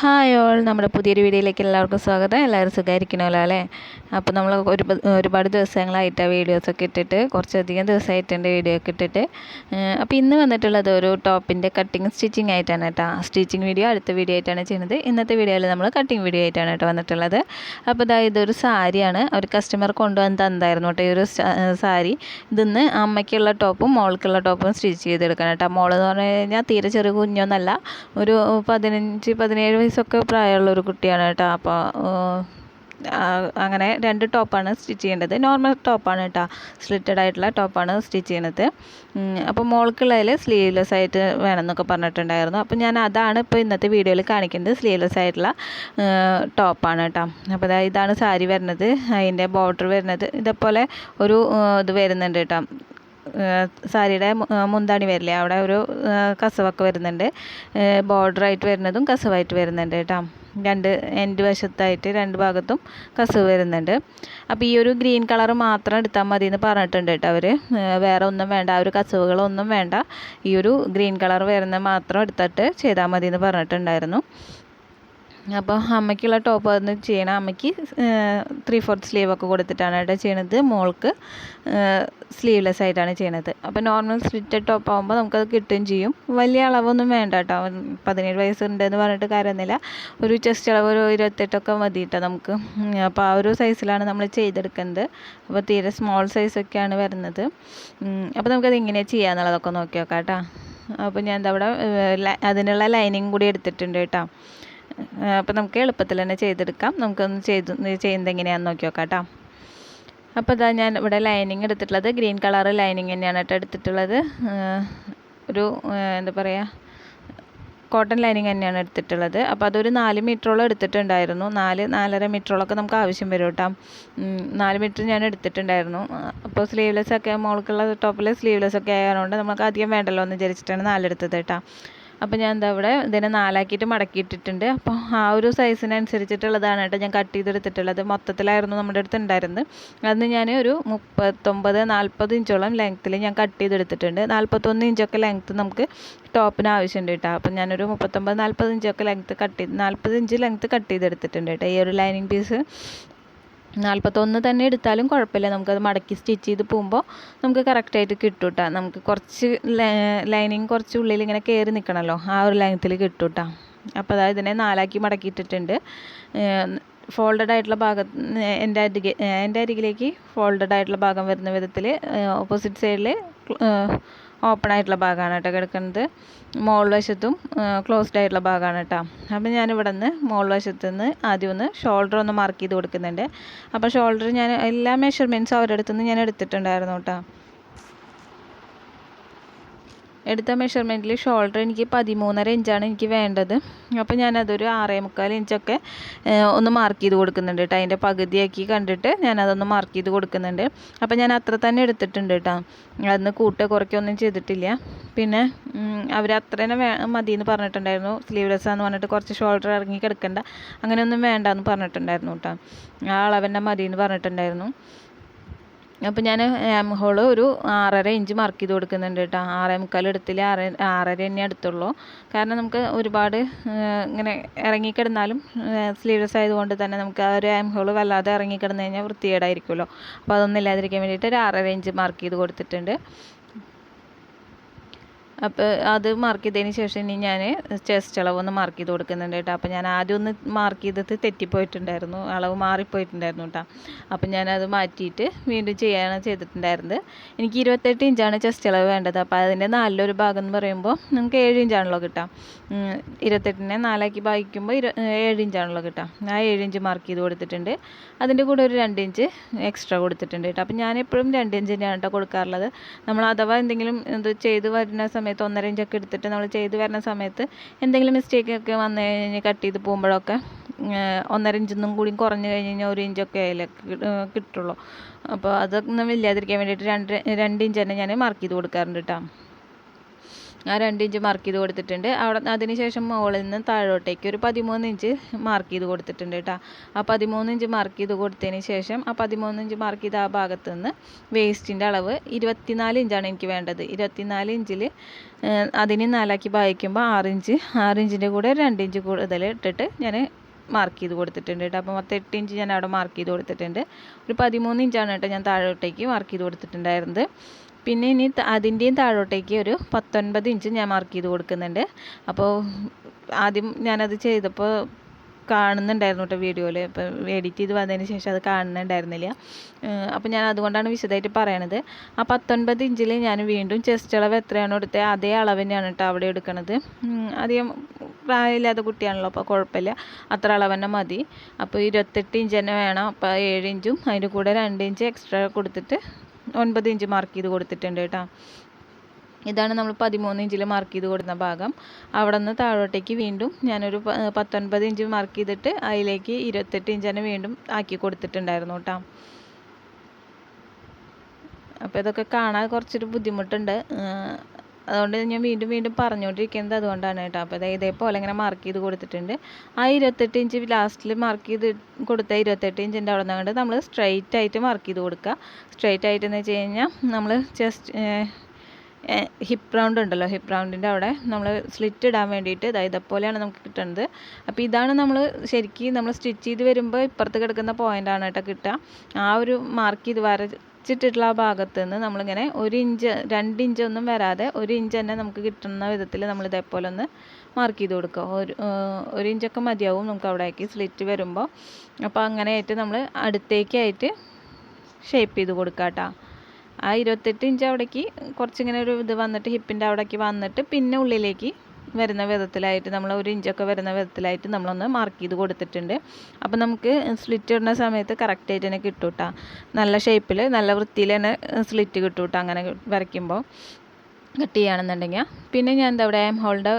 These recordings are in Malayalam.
ഹായ് ഓൾ നമ്മുടെ പുതിയൊരു വീഡിയോയിലേക്ക് എല്ലാവർക്കും സ്വാഗതം. എല്ലാവരും സുഖമായിരിക്കണമല്ലോ അല്ലേ? അപ്പോൾ നമ്മൾ ഒരു ഒരുപാട് ദിവസങ്ങളായിട്ട് ആ വീഡിയോസൊക്കെ ഇട്ടിട്ട് കുറച്ചധികം ദിവസമായിട്ടുണ്ട് വീഡിയോ ഒക്കെ ഇട്ടിട്ട്. അപ്പോൾ ഇന്ന് വന്നിട്ടുള്ളത് ഒരു ടോപ്പിന്റെ കട്ടിങ് സ്റ്റിച്ചിങ് ആയിട്ടാണ് കേട്ടോ. സ്റ്റിച്ചിങ് വീഡിയോ അടുത്ത വീഡിയോ ആയിട്ടാണ് ചെയ്യുന്നത്. ഇന്നത്തെ വീഡിയോയിൽ നമ്മൾ കട്ടിങ് വീഡിയോ ആയിട്ടാണ് കേട്ടോ വന്നിട്ടുള്ളത്. അപ്പോൾ ഇതാ ഇതൊരു സാരിയാണ്. ഒരു കസ്റ്റമർ കൊണ്ടുവന്ന് തന്നായിരുന്നു കേട്ടോ ഈ ഒരു സാരി. ഇതിന്ന് അമ്മയ്ക്കുള്ള ടോപ്പും മോൾക്കുള്ള ടോപ്പും സ്റ്റിച്ച് ചെയ്തെടുക്കണം കേട്ടോ. മോളെന്ന് പറഞ്ഞു കഴിഞ്ഞാൽ തീരെ ചെറിയ കുഞ്ഞൊന്നല്ല. ഒരു പതിനഞ്ച് പതിനേഴ് വയസ്സൊക്കെ പ്രായമുള്ള ഒരു കുട്ടിയാണ് കേട്ടോ. അപ്പോൾ അങ്ങനെ രണ്ട് ടോപ്പാണ് സ്റ്റിച്ച് ചെയ്യേണ്ടത്. നോർമൽ ടോപ്പാണ് കേട്ടോ. സ്ലിറ്റഡ് ആയിട്ടുള്ള ടോപ്പാണ് സ്റ്റിച്ച് ചെയ്യുന്നത് അപ്പോൾ മോൾക്കുള്ളതിൽ സ്ലീവ്ലെസ് ആയിട്ട് വേണമെന്നൊക്കെ പറഞ്ഞിട്ടുണ്ടായിരുന്നു. അപ്പോൾ ഞാൻ അതാണ് ഇപ്പോൾ ഇന്നത്തെ വീഡിയോയിൽ കാണിക്കുന്നത്. സ്ലീവ്ലെസ് ആയിട്ടുള്ള ടോപ്പാണ് കേട്ടോ. അപ്പോൾ ഇതാണ് സാരി വരുന്നത്. അതിന്റെ ബോർഡർ വരുന്നത്. ഇതേപോലെ ഒരു ഇത് വരുന്നുണ്ട് കേട്ടോ. സാരിയുടെ മുന്താണി വരില്ലേ? അവിടെ ഒരു കസവൊക്കെ വരുന്നുണ്ട്. ബോർഡറായിട്ട് വരുന്നതും കസവായിട്ട് വരുന്നുണ്ട് കേട്ടോ. രണ്ട് എൻഡ് വശത്തായിട്ട് രണ്ട് ഭാഗത്തും കസവ് വരുന്നുണ്ട്. അപ്പോൾ ഈ ഒരു ഗ്രീൻ കളർ മാത്രം എടുത്താൽ മതി എന്ന് പറഞ്ഞിട്ടുണ്ട് കേട്ടോ അവർ വേറെ ഒന്നും വേണ്ട. ആ ഒരു കസവുകളൊന്നും വേണ്ട. ഈ ഒരു ഗ്രീൻ കളർ വരുന്ന മാത്രം എടുത്തിട്ട് ചെയ്താൽ മതി എന്ന് പറഞ്ഞിട്ടുണ്ടായിരുന്നു. അപ്പോൾ അമ്മയ്ക്കുള്ള ടോപ്പ് അതൊന്ന് ചെയ്യണം അമ്മയ്ക്ക് ത്രീ ഫോർത്ത് സ്ലീവ് ഒക്കെ കൊടുത്തിട്ടാണ് കേട്ടോ ചെയ്യണത്. മോൾക്ക് സ്ലീവ്ലെസ് ആയിട്ടാണ് ചെയ്യണത്. അപ്പോൾ നോർമൽ സ്ലിറ്റഡ് ടോപ്പ് ആകുമ്പോൾ നമുക്കത് കിട്ടുകയും ചെയ്യും. വലിയ അളവൊന്നും വേണ്ട കേട്ടോ. പതിനേഴ് വയസ്സുണ്ടെന്ന് പറഞ്ഞിട്ട് കാര്യമൊന്നുമില്ല. ഒരു ചെസ്റ്റ് അളവ് ഒരു ഇരുപത്തെട്ടൊക്കെ മതി കേട്ടോ നമുക്ക് അപ്പോൾ ആ ഒരു സൈസിലാണ് നമ്മൾ ചെയ്തെടുക്കുന്നത്. അപ്പോൾ തീരെ സ്മോൾ സൈസൊക്കെയാണ് വരുന്നത്. അപ്പോൾ നമുക്കത് എങ്ങനെയാണ് ചെയ്യാന്നുള്ളതൊക്കെ നോക്കി നോക്കാം കേട്ടോ. അപ്പോൾ ഞാൻ അവിടെ അതിനുള്ള ലൈനിങ് കൂടി എടുത്തിട്ടുണ്ട് കേട്ടോ. അപ്പോൾ നമുക്ക് എളുപ്പത്തിൽ തന്നെ ചെയ്തെടുക്കാം. നമുക്കൊന്ന് ചെയ്ത് ചെയ്യുന്നത് എങ്ങനെയാണെന്ന് നോക്കി നോക്കാം കേട്ടോ. അപ്പോൾ ഇതാ ഞാൻ ഇവിടെ ലൈനിങ് എടുത്തിട്ടുള്ളത്. ഗ്രീൻ കളർ ലൈനിങ് തന്നെയാണ് കേട്ടോ എടുത്തിട്ടുള്ളത്. ഒരു എന്താ പറയുക കോട്ടൺ ലൈനിങ് തന്നെയാണ് എടുത്തിട്ടുള്ളത്. അപ്പോൾ അതൊരു നാല് മീറ്ററോളം എടുത്തിട്ടുണ്ടായിരുന്നു. നാല് നാലര മീറ്ററോളൊക്കെ നമുക്ക് ആവശ്യം വരും കേട്ടോ. നാല് മീറ്റർ ഞാൻ എടുത്തിട്ടുണ്ടായിരുന്നു. അപ്പോൾ സ്ലീവ്ലെസ് ഒക്കെ മോൾക്കുള്ള ടോപ്പിൽ സ്ലീവ്ലെസ് ഒക്കെ ആയതുകൊണ്ട് നമുക്ക് അധികം വേണ്ടല്ലോ എന്ന് വിചാരിച്ചിട്ടാണ് നാലെടുത്തത് കേട്ടോ. അപ്പോൾ ഞാൻ എന്താ ഇവിടെ ഇതിനെ നാലാക്കിയിട്ട് മടക്കിയിട്ടിട്ടുണ്ട്. അപ്പോൾ ആ ഒരു സൈസിനനുസരിച്ചിട്ടുള്ളതാണ് കേട്ടോ ഞാൻ കട്ട് ചെയ്തെടുത്തിട്ടുള്ളത്. മൊത്തത്തിലായിരുന്നു നമ്മുടെ അടുത്ത് ഉണ്ടായിരുന്നത്. അന്ന് ഞാൻ ഒരു മുപ്പത്തൊമ്പത് നാൽപ്പത് ഇഞ്ചോളം ലെങ്ത്തിൽ ഞാൻ കട്ട് ചെയ്തെടുത്തിട്ടുണ്ട്. നാൽപ്പത്തൊന്ന് ഇഞ്ചൊക്കെ ലെങ്ത്ത് നമുക്ക് ടോപ്പിന് ആവശ്യമുണ്ട് കേട്ടോ. അപ്പം ഞാനൊരു മുപ്പത്തൊമ്പത് നാൽപ്പത് ഇഞ്ചൊക്കെ ലെങ്ത്ത് കട്ട് ചെയ്ത് നാൽപ്പത് ഇഞ്ച് ലെങ്ത്ത് കട്ട് ചെയ്തെടുത്തിട്ടുണ്ട് കേട്ടോ. ഈ ഒരു ലൈനിങ് പീസ് നാൽപ്പത്തൊന്ന് തന്നെ എടുത്താലും കുഴപ്പമില്ല. നമുക്കത് മടക്കി സ്റ്റിച്ച് ചെയ്ത് പോകുമ്പോൾ നമുക്ക് കറക്റ്റായിട്ട് കിട്ടും കേട്ടോ നമുക്ക് കുറച്ച് ലൈനിങ് കുറച്ച് ഉള്ളിൽ ഇങ്ങനെ കയറി നിൽക്കണമല്ലോ ആ ഒരു ലൈനത്തിൽ കിട്ടും കേട്ടോ അപ്പോൾ അതായത് ഇതിനെ നാലാക്കി മടക്കിയിട്ടിട്ടുണ്ട്. ഫോൾഡഡ് ആയിട്ടുള്ള ഭാഗം എന്റെ അരികെ എന്റെ അരികിലേക്ക് ഫോൾഡഡ് ആയിട്ടുള്ള ഭാഗം വരുന്ന വിധത്തിൽ ഓപ്പോസിറ്റ് സൈഡിൽ ഓപ്പൺ ആയിട്ടുള്ള ഭാഗമാണ് കേട്ടോ കിടക്കുന്നത്. മോൾ വശത്തും ക്ലോസ്ഡ് ആയിട്ടുള്ള ഭാഗമാണ് കേട്ടോ. അപ്പം ഞാൻ ഇവിടെ നിന്ന് മോൾ വശത്തു നിന്ന് ആദ്യം ഒന്ന് ഷോൾഡർ ഒന്ന് മാർക്ക് ചെയ്ത് കൊടുക്കുന്നുണ്ട്. അപ്പോൾ ഷോൾഡർ ഞാൻ എല്ലാ മെഷർമെന്റ്സും അവരുടെ അടുത്ത് നിന്ന് ഞാൻ എടുത്തിട്ടുണ്ടായിരുന്നു കേട്ടോ. എടുത്ത മെഷർമെന്റിൽ ഷോൾഡർ എനിക്ക് പതിമൂന്നര ഇഞ്ചാണ് എനിക്ക് വേണ്ടത്. അപ്പോൾ ഞാനതൊരു ആറേ മുക്കാൽ ഇഞ്ചൊക്കെ ഒന്ന് മാർക്ക് ചെയ്ത് കൊടുക്കുന്നുണ്ട് കേട്ടോ അതിന്റെ പകുതിയാക്കി കണ്ടിട്ട് ഞാനതൊന്ന് മാർക്ക് ചെയ്ത് കൊടുക്കുന്നുണ്ട്. അപ്പോൾ ഞാൻ അത്ര തന്നെ എടുത്തിട്ടുണ്ട് കേട്ടോ അന്ന് കൂട്ട് കുറയ്ക്കൊന്നും ചെയ്തിട്ടില്ല. പിന്നെ അവർ അത്ര തന്നെ വേ മതി എന്ന് പറഞ്ഞിട്ടുണ്ടായിരുന്നു. സ്ലീവ്ലെസ് ആണെന്ന് പറഞ്ഞിട്ട് കുറച്ച് ഷോൾഡർ ഇറങ്ങി കിടക്കണ്ട. അങ്ങനെയൊന്നും വേണ്ട എന്ന് പറഞ്ഞിട്ടുണ്ടായിരുന്നു കേട്ടോ ആ അളവെന്നെ മതി എന്ന് പറഞ്ഞിട്ടുണ്ടായിരുന്നു. അപ്പോൾ ഞാൻ ആം ഹോൾ ഒരു ആറര ഇഞ്ച് മാർക്ക് ചെയ്ത് കൊടുക്കുന്നുണ്ട് കേട്ടോ. ആറേ മുക്കാൽ എടുത്തിൽ ആറ് ആറര തന്നെ എടുത്തുള്ളൂ. കാരണം നമുക്ക് ഒരുപാട് ഇങ്ങനെ ഇറങ്ങിക്കിടന്നാലും സ്ലീവ്ലെസ് ആയതുകൊണ്ട് തന്നെ നമുക്ക് ആ ഒരു ആം ഹോൾ വല്ലാതെ ഇറങ്ങിക്കിടന്നു കഴിഞ്ഞാൽ വൃത്തികേടായിരിക്കുമല്ലോ. അപ്പോൾ അതൊന്നും ഇല്ലാതിരിക്കാൻ വേണ്ടിയിട്ട് ഒരു ആറര ഇഞ്ച് മാർക്ക് ചെയ്ത് കൊടുത്തിട്ടുണ്ട്. അപ്പോൾ അത് മാർക്ക് ചെയ്തതിന് ശേഷം ഇനി ഞാൻ ചെസ്റ്റ് അളവ് ഒന്ന് മാർക്ക് ചെയ്ത് കൊടുക്കുന്നുണ്ട് കേട്ടോ. അപ്പോൾ ഞാൻ ആദ്യം ഒന്ന് മാർക്ക് ചെയ്തത് തെറ്റിപ്പോയിട്ടുണ്ടായിരുന്നു. അളവ് മാറിപ്പോയിട്ടുണ്ടായിരുന്നു കേട്ടോ. അപ്പോൾ ഞാനത് മാറ്റിയിട്ട് വീണ്ടും ചെയ്യാണ് ചെയ്തിട്ടുണ്ടായിരുന്നത്. എനിക്ക് ഇരുപത്തെട്ട് ഇഞ്ചാണ് ചെസ്റ്റ് അളവ് വേണ്ടത്. അപ്പോൾ അതിന്റെ നാലിലൊരു ഭാഗം എന്ന് പറയുമ്പോൾ നമുക്ക് ഏഴ് ഇഞ്ചാണല്ലോ കിട്ടാം. ഇരുപത്തെട്ടിനെ നാലാക്കി ഭാഗിക്കുമ്പോൾ ഇരു ഏഴ് ഇഞ്ചാണല്ലോ കിട്ടാം ആ ഏഴ് ഇഞ്ച് മാർക്ക് ചെയ്ത് കൊടുത്തിട്ടുണ്ട്. അതിന്റെ കൂടെ ഒരു രണ്ട് ഇഞ്ച് എക്സ്ട്രാ കൊടുത്തിട്ടുണ്ട് കേട്ടോ. അപ്പോൾ ഞാൻ എപ്പോഴും രണ്ട് ഇഞ്ച് തന്നെയാണ് കേട്ടോ കൊടുക്കാറുള്ളത്. നമ്മൾ അഥവാ എന്തെങ്കിലും ഇത് ചെയ്ത് വരുന്ന സമയത്ത് ഒന്നര ഇഞ്ചൊക്കെ എടുത്തിട്ട് നമ്മൾ ചെയ്ത് വരുന്ന സമയത്ത് എന്തെങ്കിലും മിസ്റ്റേക്ക് ഒക്കെ വന്നു കഴിഞ്ഞ് കട്ട് ചെയ്ത് പോകുമ്പോഴൊക്കെ ഒന്നര ഇഞ്ചൊന്നും കൂടി കുറഞ്ഞു കഴിഞ്ഞ് കഴിഞ്ഞാൽ ഒരു ഇഞ്ചൊക്കെ അതിൽ കിട്ടുള്ളൂ. അപ്പോൾ അതൊന്നും ഇല്ലാതിരിക്കാൻ വേണ്ടിയിട്ട് രണ്ട് രണ്ട് ഇഞ്ച് തന്നെ ഞാൻ മാർക്ക് ചെയ്ത് കൊടുക്കാറുണ്ട് കേട്ടോ. ആ രണ്ട് ഇഞ്ച് മാർക്ക് ചെയ്ത് കൊടുത്തിട്ടുണ്ട്. അവിടെ അതിന് ശേഷം മുകളിൽ നിന്ന് താഴോട്ടേക്ക് ഒരു പതിമൂന്ന് ഇഞ്ച് മാർക്ക് ചെയ്ത് കൊടുത്തിട്ടുണ്ട് കേട്ടോ. ആ പതിമൂന്ന് ഇഞ്ച് മാർക്ക് ചെയ്ത് കൊടുത്തതിന് ശേഷം ആ പതിമൂന്ന് ഇഞ്ച് മാർക്ക് ചെയ്ത ആ ഭാഗത്ത് നിന്ന് വേസ്റ്റിന്റെ അളവ് ഇരുപത്തിനാല് ഇഞ്ചാണ് എനിക്ക് വേണ്ടത്. ഇരുപത്തിനാല് ഇഞ്ചിൽ അതിന് നാലാക്കി ഭാഗിക്കുമ്പോൾ ആറ് ഇഞ്ച് ആറ് ഇഞ്ചിന്റെ കൂടെ രണ്ട് ഇഞ്ച് കൂടുതൽ ഇട്ടിട്ട് ഞാൻ മാർക്ക് ചെയ്ത് കൊടുത്തിട്ടുണ്ട് കേട്ടോ. അപ്പോൾ മൊത്തം എട്ട് ഇഞ്ച് ഞാൻ അവിടെ മാർക്ക് ചെയ്ത് കൊടുത്തിട്ടുണ്ട്. ഒരു പതിമൂന്ന് ഇഞ്ചാണ് കേട്ടോ ഞാൻ താഴോട്ടേക്ക് മാർക്ക് ചെയ്ത് കൊടുത്തിട്ടുണ്ടായിരുന്നത്. പിന്നെ ഇനി അതിന്റെയും താഴോട്ടേക്ക് ഒരു പത്തൊൻപത് ഇഞ്ച് ഞാൻ മാർക്ക് ചെയ്ത് കൊടുക്കുന്നുണ്ട്. അപ്പോൾ ആദ്യം ഞാനത് ചെയ്തപ്പോൾ കാണുന്നുണ്ടായിരുന്നു കേട്ടോ വീഡിയോയിൽ ഇപ്പം എഡിറ്റ് ചെയ്ത് വന്നതിന് ശേഷം അത് കാണുന്നുണ്ടായിരുന്നില്ല. അപ്പം ഞാൻ അതുകൊണ്ടാണ് വിശദമായിട്ട് പറയണത്. ആ പത്തൊൻപത് ഇഞ്ചിൽ ഞാൻ വീണ്ടും ചെസ്റ്റ് അളവ് എത്രയാണോ എടുത്തത് അതേ അളവ് തന്നെയാണ് കേട്ടോ അവിടെ എടുക്കണത്. അധികം പ്രായമില്ലാത്ത കുട്ടിയാണല്ലോ അപ്പോൾ കുഴപ്പമില്ല അത്ര അളവ് തന്നെ മതി. അപ്പോൾ ഇരുപത്തെട്ട് ഇഞ്ച് തന്നെ വേണം. അപ്പോൾ ഏഴ് ഇഞ്ചും അതിന്റെ കൂടെ രണ്ട് ഇഞ്ച് എക്സ്ട്രാ കൊടുത്തിട്ട് ഒൻപത് ഇഞ്ച് മാർക്ക് ചെയ്ത് കൊടുത്തിട്ടുണ്ട് കേട്ടോ. ഇതാണ് നമ്മൾ പതിമൂന്ന് ഇഞ്ചിൽ മാർക്ക് ചെയ്ത് കൊടുക്കുന്ന ഭാഗം. അവിടെ നിന്ന് താഴോട്ടേക്ക് വീണ്ടും ഞാനൊരു പത്തൊൻപത് ഇഞ്ച് മാർക്ക് ചെയ്തിട്ട് അതിലേക്ക് ഇരുപത്തെട്ട് ഇഞ്ചാണ് വീണ്ടും ആക്കി കൊടുത്തിട്ടുണ്ടായിരുന്നു കേട്ടോ. അപ്പോൾ ഇതൊക്കെ കാണാൻ കുറച്ചൊരു ബുദ്ധിമുട്ടുണ്ട്. അതുകൊണ്ട് ഞാൻ വീണ്ടും വീണ്ടും പറഞ്ഞുകൊണ്ടിരിക്കുന്നത് അതുകൊണ്ടാണ് കേട്ടോ. അപ്പോൾ ദേ ഇതേപോലെ ഇങ്ങനെ മാർക്ക് ചെയ്ത് കൊടുത്തിട്ടുണ്ട്. ആ ഇരുപത്തെട്ട് ഇഞ്ച് ലാസ്റ്റിൽ മാർക്ക് ചെയ്ത് കൊടുത്ത ഇരുപത്തെട്ട് ഇഞ്ചിന്റെ അവിടെ നിന്നുകൊണ്ട് നമ്മൾ സ്ട്രൈറ്റ് ആയിട്ട് മാർക്ക് ചെയ്ത് കൊടുക്കുക. സ്ട്രൈറ്റ് ആയിട്ടെന്ന് വെച്ച് കഴിഞ്ഞാൽ നമ്മൾ ജസ്റ്റ് ഹിപ്പ് റൗണ്ട് ഉണ്ടല്ലോ ഹിപ്പ് റൗണ്ടിന്റെ അവിടെ നമ്മൾ സ്ലിറ്റ് ഇടാൻ വേണ്ടിയിട്ട് ഇതാ ഇതേപോലെയാണ് നമുക്ക് കിട്ടുന്നത്. അപ്പോൾ ഇതാണ് നമ്മൾ ശരിക്കും നമ്മൾ സ്റ്റിച്ച് ചെയ്ത് വരുമ്പോൾ ഇപ്പുറത്ത് കിടക്കുന്ന പോയിന്റാണ് കേട്ടോ കിട്ടുക. ആ ഒരു മാർക്ക് ചെയ്ത് വരച്ചിട്ടുള്ള ആ ഭാഗത്ത് നിന്ന് നമ്മളിങ്ങനെ ഒരു ഇഞ്ച് രണ്ട് ഇഞ്ച് ഒന്നും വരാതെ ഒരു ഇഞ്ച് തന്നെ നമുക്ക് കിട്ടുന്ന വിധത്തിൽ നമ്മൾ ഇതേപോലെ ഒന്ന് മാർക്ക് ചെയ്ത് കൊടുക്കുക. ഒരു ഒരു ഇഞ്ചൊക്കെ മതിയാവും നമുക്ക് അവിടേക്ക് സ്ലിറ്റ് വരുമ്പോൾ അപ്പോൾ അങ്ങനെയായിട്ട് നമ്മൾ അടുത്തേക്കായിട്ട് ഷേപ്പ് ചെയ്ത് കൊടുക്കാം കേട്ടോ. ആ ഇരുപത്തെട്ട് ഇഞ്ച് അവിടേക്ക് കുറച്ചിങ്ങനെ ഒരു ഇത് വന്നിട്ട് ഹിപ്പിന്റെ അവിടേക്ക് വന്നിട്ട് പിന്നെ ഉള്ളിലേക്ക് വരുന്ന വിധത്തിലായിട്ട് നമ്മൾ ഒരു ഇഞ്ചൊക്കെ വരുന്ന വിധത്തിലായിട്ട് നമ്മളൊന്ന് മാർക്ക് ചെയ്ത് കൊടുത്തിട്ടുണ്ട്. അപ്പോൾ നമുക്ക് സ്ലിറ്റ് ഇടുന്ന സമയത്ത് കറക്റ്റായിട്ട് തന്നെ കിട്ടും കേട്ടോ നല്ല ഷേപ്പിൽ നല്ല വൃത്തിയിൽ തന്നെ സ്ലിറ്റ് കിട്ടും കേട്ടോ അങ്ങനെ വരയ്ക്കുമ്പോൾ. കട്ട് ചെയ്യുകയാണെന്നുണ്ടെങ്കിൽ. പിന്നെ ഞാൻ എന്താ ഇവിടെ എം ഹോളിന്റെ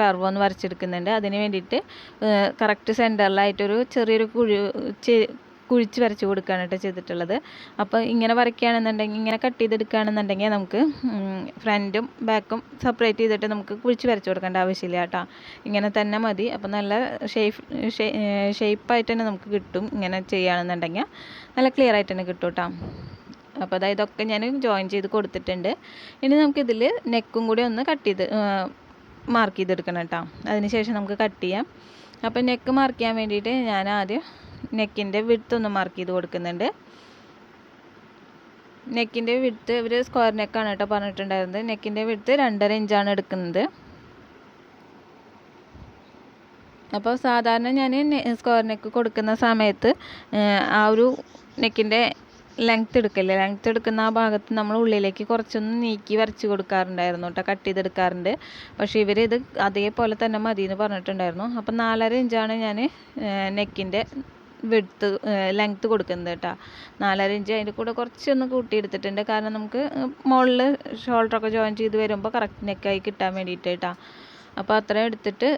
കർവ് ഒന്ന് വരച്ചെടുക്കുന്നുണ്ട്. അതിന് വേണ്ടിയിട്ട് കറക്റ്റ് സെന്ററിലായിട്ടൊരു ചെറിയൊരു കുഴി കുഴിച്ച് വരച്ച് കൊടുക്കുകയാണ് കേട്ടോ ചെയ്തിട്ടുള്ളത്. അപ്പോൾ ഇങ്ങനെ വരയ്ക്കുകയാണെന്നുണ്ടെങ്കിൽ ഇങ്ങനെ കട്ട് ചെയ്തെടുക്കുകയാണെന്നുണ്ടെങ്കിൽ നമുക്ക് ഫ്രണ്ടും ബാക്കും സെപ്പറേറ്റ് ചെയ്തിട്ട് നമുക്ക് കുഴിച്ച് വരച്ച് കൊടുക്കേണ്ട ആവശ്യമില്ല കേട്ടോ. ഇങ്ങനെ തന്നെ മതി. അപ്പോൾ നല്ല ഷേപ്പ് ഷേപ്പായിട്ട് തന്നെ നമുക്ക് കിട്ടും ഇങ്ങനെ ചെയ്യുകയാണെന്നുണ്ടെങ്കിൽ. നല്ല ക്ലിയർ ആയിട്ട് തന്നെ കിട്ടും കേട്ടോ. അപ്പോൾ അതായത് ഇതൊക്കെ ഞാൻ ജോയിൻ ചെയ്ത് കൊടുത്തിട്ടുണ്ട്. ഇനി നമുക്കിതിൽ നെക്കും കൂടി ഒന്ന് കട്ട് ചെയ്ത് മാർക്ക് ചെയ്തെടുക്കണം കേട്ടോ. അതിനുശേഷം നമുക്ക് കട്ട് ചെയ്യാം. അപ്പോൾ നെക്ക് മാർക്ക് ചെയ്യാൻ വേണ്ടിയിട്ട് ഞാൻ ആദ്യം നെക്കിന്റെ വിടുത്ത് ഒന്ന് മാർക്ക് ചെയ്ത് കൊടുക്കുന്നുണ്ട്. നെക്കിന്റെ വിടുത്ത് ഇവർ സ്ക്വയർ നെക്കാണ് കേട്ടോ പറഞ്ഞിട്ടുണ്ടായിരുന്നത്. നെക്കിന്റെ വിടുത്ത് രണ്ടര ഇഞ്ചാണ് എടുക്കുന്നത്. അപ്പോൾ സാധാരണ ഞാൻ സ്ക്വയർ നെക്ക് കൊടുക്കുന്ന സമയത്ത് ആ ഒരു നെക്കിന്റെ ലെങ്ത്ത് എടുക്കില്ലേ? ലെങ്ത്ത് എടുക്കുന്ന ആ ഭാഗത്ത് നമ്മൾ ഉള്ളിലേക്ക് കുറച്ചൊന്ന് നീക്കി വരച്ച് കൊടുക്കാറുണ്ടായിരുന്നു കേട്ടോ കട്ട് ചെയ്തെടുക്കാറുണ്ട്. പക്ഷേ ഇവർ ഇത് അതേപോലെ തന്നെ മതി എന്ന് പറഞ്ഞിട്ടുണ്ടായിരുന്നു. അപ്പം നാലര ഇഞ്ചാണ് ഞാൻ നെക്കിന്റെ വിഡ്ത്ത് ലെങ്ത്ത് കൊടുക്കുന്നത് കേട്ടോ. നാലര ഇഞ്ച് അതിന്റെ കൂടെ കുറച്ചൊന്ന് കൂട്ടിയെടുത്തിട്ടുണ്ട്. കാരണം നമുക്ക് മുകളിൽ ഷോൾഡറൊക്കെ ജോയിൻ ചെയ്ത് വരുമ്പോൾ കറക്റ്റ് നെക്കായി കിട്ടാൻ വേണ്ടിയിട്ട് കേട്ടോ അപ്പോൾ അത്രയും എടുത്തിട്ട്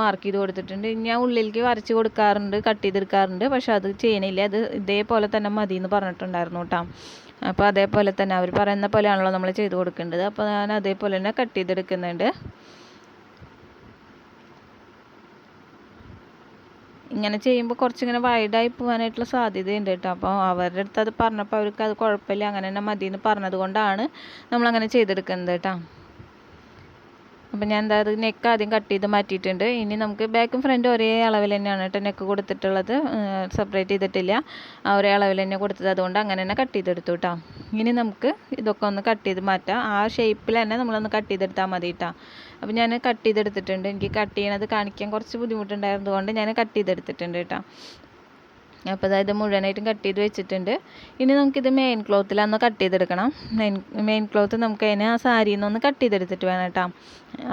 മാർക്ക് ചെയ്ത് കൊടുത്തിട്ടുണ്ട്. ഞാൻ ഉള്ളിലേക്ക് വരച്ച് കൊടുക്കാറുണ്ട് കട്ട് ചെയ്തെടുക്കാറുണ്ട്. പക്ഷെ അത് ചെയ്യണില്ല. അത് ഇതേപോലെ തന്നെ മതി എന്ന് പറഞ്ഞിട്ടുണ്ടായിരുന്നു കേട്ടോ. അപ്പോൾ അതേപോലെ തന്നെ അവർ പറയുന്ന പോലെയാണല്ലോ നമ്മൾ ചെയ്ത് കൊടുക്കേണ്ടത്. അപ്പോൾ ഞാൻ അതേപോലെ തന്നെ കട്ട് ചെയ്തെടുക്കുന്നുണ്ട്. ഇങ്ങനെ ചെയ്യുമ്പോൾ കുറച്ചിങ്ങനെ വൈഡായി പോകാനായിട്ടുള്ള സാധ്യതയുണ്ട് കേട്ടോ. അപ്പോൾ അവരുടെ അടുത്ത് അത് പറഞ്ഞപ്പോൾ അവർക്ക് അത് കുഴപ്പമില്ല അങ്ങനെ തന്നെ മതി എന്ന് പറഞ്ഞത് കൊണ്ടാണ് നമ്മളങ്ങനെ ചെയ്തെടുക്കുന്നത് കേട്ടോ. അപ്പം ഞാൻ എന്താ നെക്ക് ആദ്യം കട്ട് ചെയ്ത് മാറ്റിയിട്ടുണ്ട്. ഇനി നമുക്ക് ബാക്കും ഫ്രണ്ടും ഒരേ അളവിൽ തന്നെയാണ് കേട്ടോ നെക്ക് കൊടുത്തിട്ടുള്ളത്. സെപ്പറേറ്റ് ചെയ്തിട്ടില്ല. ഒരേ അളവിൽ തന്നെ കൊടുത്തത്. അതുകൊണ്ട് അങ്ങനെ തന്നെ കട്ട് ചെയ്തെടുത്തു കേട്ടോ. ഇനി നമുക്ക് ഇതൊക്കെ ഒന്ന് കട്ട് ചെയ്ത് മാറ്റാം. ആ ഷേപ്പിൽ തന്നെ നമ്മളൊന്ന് കട്ട് ചെയ്തെടുത്താൽ മതി കേട്ടോ. അപ്പം ഞാൻ കട്ട് ചെയ്തെടുത്തിട്ടുണ്ട്. എനിക്ക് കട്ട് ചെയ്യണത് കാണിക്കാൻ കുറച്ച് ബുദ്ധിമുട്ടുണ്ടായിരുന്നതുകൊണ്ട് ഞാൻ കട്ട് ചെയ്തെടുത്തിട്ടുണ്ട് കേട്ടോ അപ്പോൾ അതായത് മുഴുവനായിട്ടും കട്ട് ചെയ്ത് വെച്ചിട്ടുണ്ട്. ഇനി നമുക്കിത് മെയിൻ ക്ലോത്തിലൊന്ന് കട്ട് ചെയ്തെടുക്കണം. മെയിൻ മെയിൻ ക്ലോത്ത് നമുക്ക് അതിന് ആ സാരിയിൽ നിന്നൊന്ന് കട്ട് ചെയ്തെടുത്തിട്ട് വേണം കേട്ടോ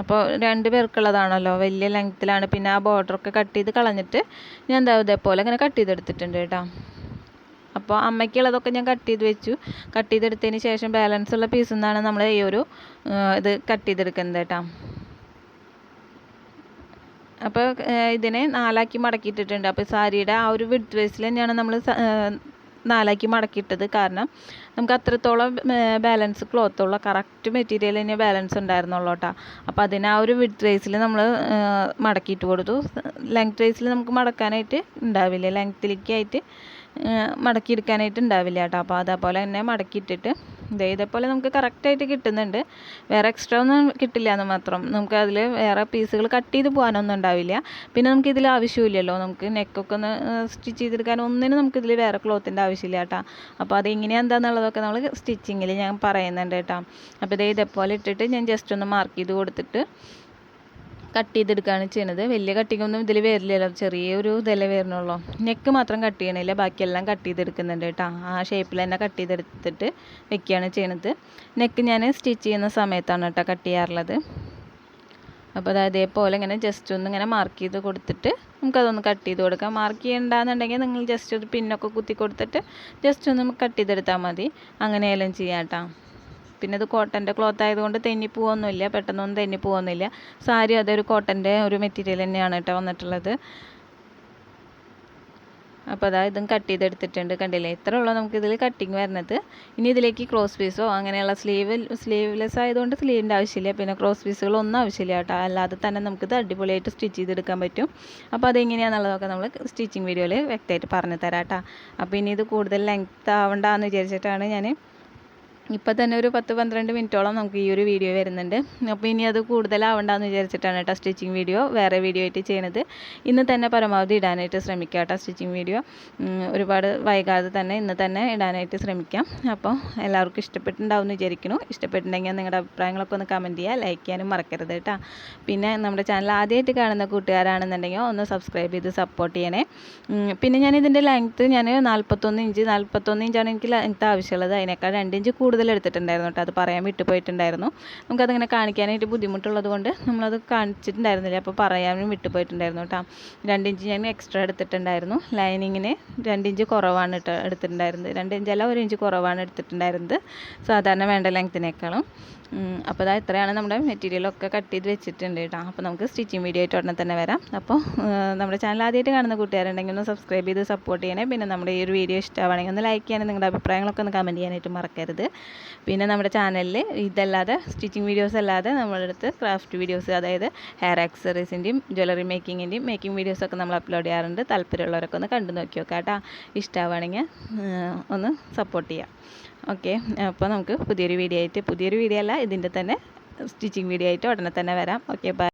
അപ്പോൾ രണ്ട് പേർക്കുള്ളതാണല്ലോ. വലിയ ലെങ്ത്തിലാണ് പിന്നെ ആ ബോർഡറൊക്കെ കട്ട് ചെയ്ത് കളഞ്ഞിട്ട് ഞാൻ എന്താ ഇതേപോലെ അങ്ങനെ കട്ട് ചെയ്തെടുത്തിട്ടുണ്ട് കേട്ടോ അപ്പോൾ അമ്മയ്ക്കുള്ളതൊക്കെ ഞാൻ കട്ട് ചെയ്ത് വെച്ചു. കട്ട് ചെയ്തെടുത്തതിന് ശേഷം ബാലൻസ് ഉള്ള പീസിൽ നിന്നാണ് നമ്മൾ ഈ ഒരു ഇത് കട്ട് ചെയ്തെടുക്കുന്നത് കേട്ടോ അപ്പോൾ ഇതിനെ നാലാക്കി മടക്കിയിട്ടിട്ടുണ്ട്. അപ്പോൾ സാരിയുടെ ആ ഒരു വിഡ്ത് വൈസിൽ തന്നെയാണ് നമ്മൾ നാലാക്കി മടക്കിയിട്ടത്. കാരണം നമുക്ക് അത്രത്തോളം ബാലൻസ് ക്ലോത്തുള്ള കറക്റ്റ് മെറ്റീരിയൽ തന്നെ ബാലൻസ് ഉണ്ടായിരുന്നുള്ളൂ കേട്ടോ. അപ്പോൾ അതിനെ ആ ഒരു വിഡ്ത് വൈസിൽ നമ്മൾ മടക്കിയിട്ട് കൊടുത്തു. ലെങ്ത് വൈസിൽ നമുക്ക് മടക്കാനായിട്ട് ഉണ്ടാവില്ല. ലെങ്ത്തിലേക്കായിട്ട് മടക്കിയെടുക്കാനായിട്ട് ഉണ്ടാവില്ല കേട്ടോ. അപ്പോൾ അതേപോലെ തന്നെ മടക്കിയിട്ടിട്ട് ദേ ഇതേപോലെ നമുക്ക് കറക്റ്റായിട്ട് കിട്ടുന്നുണ്ട്. വേറെ എക്സ്ട്രാ ഒന്നും കിട്ടില്ല എന്ന് മാത്രം. നമുക്ക് അതിൽ വേറെ പീസുകൾ കട്ട് ചെയ്ത് പോകാനൊന്നും ഉണ്ടാവില്ല. പിന്നെ നമുക്ക് ഇതിൽ ആവശ്യമില്ലല്ലോ. നമുക്ക് നെക്കൊക്കെ ഒന്ന് സ്റ്റിച്ച് ചെയ്തെടുക്കാൻ ഒന്നിനും നമുക്കിതിൽ വേറെ ക്ലോത്തിന്റെ ആവശ്യമില്ല കേട്ടോ. അപ്പോൾ അത് എങ്ങനെയാണ് എന്താണെന്നുള്ളതൊക്കെ നമ്മൾ സ്റ്റിച്ചിങ്ങിൽ ഞാൻ പറയുന്നുണ്ട് കേട്ടോ. അപ്പോൾ ഇതേ ഇതേപോലെ ഇട്ടിട്ട് ഞാൻ ജസ്റ്റ് ഒന്ന് മാർക്ക് ചെയ്ത് കൊടുത്തിട്ട് കട്ട് ചെയ്തെടുക്കുകയാണ് ചെയ്യുന്നത് വലിയ കട്ടിങ്ങൊന്നും ഇതിൽ വരില്ലല്ലോ. ചെറിയൊരു ഇതല്ലേ വരുന്നുള്ളൂ നെക്ക് മാത്രം കട്ട് ചെയ്യണില്ല ബാക്കിയെല്ലാം കട്ട് ചെയ്തെടുക്കുന്നുണ്ട് കേട്ടോ. ആ ഷേപ്പിൽ തന്നെ കട്ട് ചെയ്തെടുത്തിട്ട് വെക്കുകയാണ് ചെയ്യണത്. നെക്ക് ഞാൻ സ്റ്റിച്ച് ചെയ്യുന്ന സമയത്താണ് കേട്ടോ കട്ട് ചെയ്യാറുള്ളത്. അപ്പോൾ അത് അതേപോലെ ഇങ്ങനെ ജസ്റ്റ് ഒന്ന് ഇങ്ങനെ മാർക്ക് ചെയ്ത് കൊടുത്തിട്ട് നമുക്കതൊന്ന് കട്ട് ചെയ്ത് കൊടുക്കാം. മാർക്ക് ചെയ്യണ്ടെന്നുണ്ടെങ്കിൽ നിങ്ങൾ ജസ്റ്റ് ഒരു പിന്നൊക്കെ കുത്തി കൊടുത്തിട്ട് ജസ്റ്റ് ഒന്ന് കട്ട് ചെയ്തെടുത്താൽ മതി. അങ്ങനെയെല്ലാം ചെയ്യാം കേട്ടോ. പിന്നെ ഇത് കോട്ടന്റെ ക്ലോത്ത് ആയതുകൊണ്ട് തെന്നി പോവൊന്നുമില്ല പെട്ടെന്നൊന്നും തെന്നി പോവൊന്നുമില്ല. സാരി അതൊരു കോട്ടന്റെ ഒരു മെറ്റീരിയൽ തന്നെയാണ് കേട്ടോ വന്നിട്ടുള്ളത്. അപ്പോൾ അതാ ഇതും കട്ട് ചെയ്തെടുത്തിട്ടുണ്ട് കണ്ടില്ലേ? ഇത്ര ഉള്ളൂ നമുക്ക് നമുക്കിതിൽ കട്ടിങ് വരുന്നത്. ഇനി ഇതിലേക്ക് ക്രോസ് പീസോ അങ്ങനെയുള്ള സ്ലീവ് സ്ലീവ്ലെസ് ആയതുകൊണ്ട് സ്ലീവിന്റെ ആവശ്യമില്ല. പിന്നെ ക്രോസ് പീസുകളൊന്നും ആവശ്യമില്ല കേട്ടോ. അല്ലാതെ തന്നെ നമുക്കിത് അടിപൊളിയായിട്ട് സ്റ്റിച്ച് ചെയ്തെടുക്കാൻ പറ്റും. അപ്പോൾ അതെങ്ങനെയാണെന്നുള്ളതൊക്കെ നമ്മൾ സ്റ്റിച്ചിങ് വീഡിയോയിൽ വ്യക്തമായിട്ട് പറഞ്ഞു തരാം കേട്ടോ. അപ്പോൾ ഇനി ഇത് കൂടുതൽ ലെങ്ത് ആവണ്ടെന്ന് വിചാരിച്ചിട്ടാണ് ഞാൻ ഇപ്പം തന്നെ ഒരു പത്ത് പന്ത്രണ്ട് മിനിറ്റോളം നമുക്ക് ഈ ഒരു വീഡിയോ വരുന്നുണ്ട്. അപ്പോൾ ഇനി അത് കൂടുതലാവണ്ടെന്ന് വിചാരിച്ചിട്ടാണ് കേട്ടോ സ്റ്റിച്ചിങ് വീഡിയോ വേറെ വീഡിയോ ആയിട്ട് ചെയ്യണത്. ഇന്ന് തന്നെ പരമാവധി ഇടാനായിട്ട് ശ്രമിക്കുക കേട്ടോ സ്റ്റിച്ചിങ് വീഡിയോ. ഒരുപാട് വൈകാതെ തന്നെ ഇന്ന് തന്നെ ഇടാനായിട്ട് ശ്രമിക്കാം. അപ്പോൾ എല്ലാവർക്കും ഇഷ്ടപ്പെട്ടിട്ടുണ്ടാവും എന്ന് വിചാരിക്കുന്നു. ഇഷ്ടപ്പെട്ടിട്ടുണ്ടെങ്കിൽ നിങ്ങളുടെ അഭിപ്രായങ്ങളൊക്കെ ഒന്ന് കമന്റ് ചെയ്യുക ലൈക്ക് ചെയ്യാനും മറക്കരുത് കേട്ടോ. പിന്നെ നമ്മുടെ ചാനൽ ആദ്യമായിട്ട് കാണുന്ന കൂട്ടുകാരാണെന്നുണ്ടെങ്കിൽ ഒന്ന് സബ്സ്ക്രൈബ് ചെയ്ത് സപ്പോർട്ട് ചെയ്യണേ. പിന്നെ ഞാൻ ഇതിന്റെ ലെങ്ത്ത് ഞാൻ നാൽപ്പത്തൊന്ന് ഇഞ്ച് നാൽപ്പത്തൊന്ന് ഇഞ്ചാണ് എനിക്ക് ലെങ്ത്ത് ആവശ്യമുള്ളത്. അതിനേക്കാൾ രണ്ട് ഇഞ്ച് കൂടുതൽ എടുത്തിട്ടുണ്ടായിരുന്നു കേട്ടോ. അത് പറയാൻ വിട്ടുപോയിട്ടുണ്ടായിരുന്നു നമുക്കതിങ്ങനെ കാണിക്കാനായിട്ട് ബുദ്ധിമുട്ടുള്ളത് കൊണ്ട് നമ്മളത് കാണിച്ചിട്ടുണ്ടായിരുന്നില്ല. അപ്പോൾ പറയാനും വിട്ടുപോയിട്ടുണ്ടായിരുന്നു കേട്ടോ. രണ്ട് ഇഞ്ച് ഞാൻ എക്സ്ട്രാ എടുത്തിട്ടുണ്ടായിരുന്നു. ലൈനിങ്ങിന് രണ്ട് ഇഞ്ച് കുറവാണ് എടുത്തിട്ടുണ്ടായിരുന്നത്. രണ്ട് ഇഞ്ചല്ല ഒരു ഇഞ്ച് കുറവാണ് എടുത്തിട്ടുണ്ടായിരുന്നത്. സാധാരണ വേണ്ട ലെങ്ത്തിനേക്കാളും അപ്പോൾ അതാ ഇത്രയാണ് നമ്മുടെ മെറ്റീരിയലൊക്കെ കട്ട് ചെയ്ത് വെച്ചിട്ടുണ്ട് കേട്ടോ. അപ്പോൾ നമുക്ക് സ്റ്റിച്ചിങ് വീഡിയോ ആയിട്ട് ഉടനെ തന്നെ വരാം. അപ്പോൾ നമ്മുടെ ചാനൽ ആദ്യമായിട്ട് കാണുന്ന കൂട്ടുകാരുണ്ടെങ്കിൽ ഒന്ന് സബ്സ്ക്രൈബ് ചെയ്ത് സപ്പോർട്ട് ചെയ്യണേ. പിന്നെ നമ്മുടെ ഈ ഒരു വീഡിയോ ഇഷ്ടമാണെങ്കിൽ ഒന്ന് ലൈക്ക് ചെയ്യാനും നിങ്ങളുടെ അഭിപ്രായങ്ങളൊക്കെ ഒന്ന് കമന്റ് ചെയ്യാനായിട്ട് മറക്കരുത്. പിന്നെ നമ്മുടെ ചാനലിൽ ഇതല്ലാതെ സ്റ്റിച്ചിങ് വീഡിയോസ് അല്ലാതെ നമ്മുടെ അടുത്ത് ക്രാഫ്റ്റ് വീഡിയോസ് അതായത് ഹെയർ ആക്സറീസിന്റെയും ജ്വല്ലറി മേക്കിങ്ങിന്റെയും മേക്കിംഗ് വീഡിയോസൊക്കെ നമ്മൾ അപ്ലോഡ് ചെയ്യാറുണ്ട്. താല്പര്യമുള്ളവരൊക്കെ ഒന്ന് കണ്ടു നോക്കി നോക്കാം കേട്ടോ ഇഷ്ടമാണെങ്കിൽ ഒന്ന് സപ്പോർട്ട് ചെയ്യാം. ഓക്കെ അപ്പോൾ നമുക്ക് പുതിയൊരു വീഡിയോ ആയിട്ട് പുതിയൊരു വീഡിയോ അല്ല ഇതിന്റെ തന്നെ സ്റ്റിച്ചിങ് വീഡിയോ ആയിട്ട് ഉടനെ തന്നെ വരാം. Okay bye